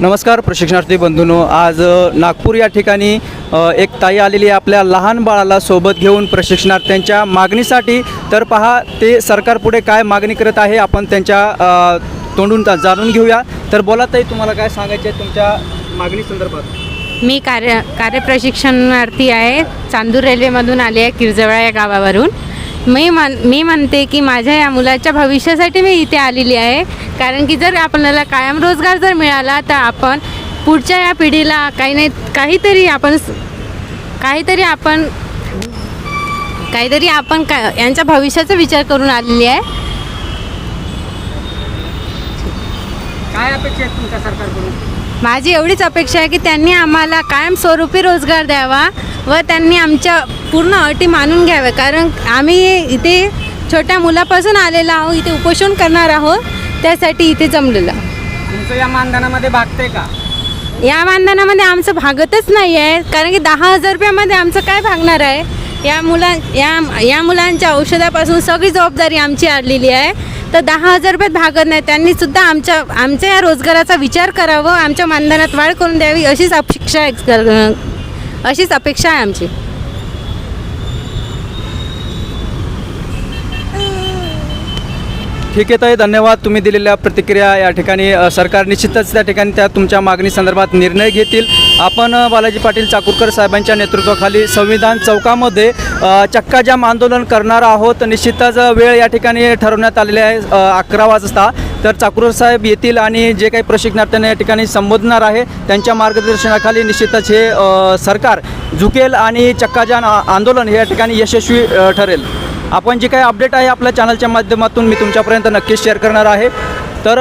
नमस्कार प्रशिक्षणार्थी बंधूंनो. आज नागपूर या ठिकाणी एक ताई आलेली आहे आपल्या लहान बाळाला सोबत घेऊन प्रशिक्षणार्थ्यांच्या मागणीसाठी. तर पहा ते सरकारपुढे काय मागणी करत आहे आपण त्यांच्या तोंडून जाणून घेऊया. तर बोला ताई तुम्हाला काय सांगायचे आहे तुमच्या मागणी संदर्भात? मी कार्य कार्यप्रशिक्षणार्थी आहे. चांदूर रेल्वेमधून आले आहे किरजवळा या गावावरून. मी म्हण मी म्हणते की माझ्या या मुलाच्या भविष्यासाठी मी इथे आलेली आहे. कारण की जर आपल्याला कायम रोजगार जर मिळाला तर आपण पुढच्या या पिढीला काही नाही काहीतरी आपण काहीतरी आपण काहीतरी आपण का यांच्या भविष्याचा विचार करून आलेली आहे. काय अपेक्षा आहेत तुमच्या सरकारकडून? माझी एवढीच अपेक्षा आहे की त्यांनी आम्हाला कायमस्वरूपी रोजगार द्यावा व त्यांनी आमच्या पूर्ण अटी मानून घ्याव्या. कारण आम्ही इथे छोट्या मुलापासून आलेलो आहोत इथे उपोषण करणार आहोत त्यासाठी इथे जमलेलो. तुमचं या मानधनामध्ये भागतंय का? या मानधनामध्ये आमचं भागतच नाही आहे कारण की दहा हजार रुपयामध्ये आमचं काय भागणार आहे? या मुलां या या मुलांच्या औषधापासून सगळी जबाबदारी आमची आलेली आहे. तर दहा हजार रुपयात भागत नाही त्यांनी सुद्धा आमच्या आमच्या या रोजगाराचा विचार करावं आमच्या मानधनात वाढ करून द्यावी अशीच अपेक्षा आहे अशीच अपेक्षा आहे आमची. ठीक आहे ताई धन्यवाद. तुम्ही दिलेल्या प्रतिक्रिया या ठिकाणी सरकार निश्चितच त्या ठिकाणी त्या तुमच्या मागणी संदर्भात निर्णय घेतील. आपण बालाजी पाटील चाकूरकर साहेबांच्या नेतृत्वाखाली संविधान चौकामध्ये चक्काजाम आंदोलन करणार आहोत. निश्चितच वेळ या ठिकाणी ठरवण्यात आलेली आहे अकरा वाजता. तर चाकूर साहेब येतील आणि जे काही प्रशिक्षणार्थ्यांना या ठिकाणी संबोधणार आहे त्यांच्या मार्गदर्शनाखाली निश्चितच हे सरकार झुकेल आणि चक्काजाम आंदोलन हे या ठिकाणी यशस्वी ठरेल. आपण जे काही अपडेट आहे आपल्या चॅनलच्या माध्यमातून मी तुमच्यापर्यंत नक्कीच शेअर करणार आहे. तर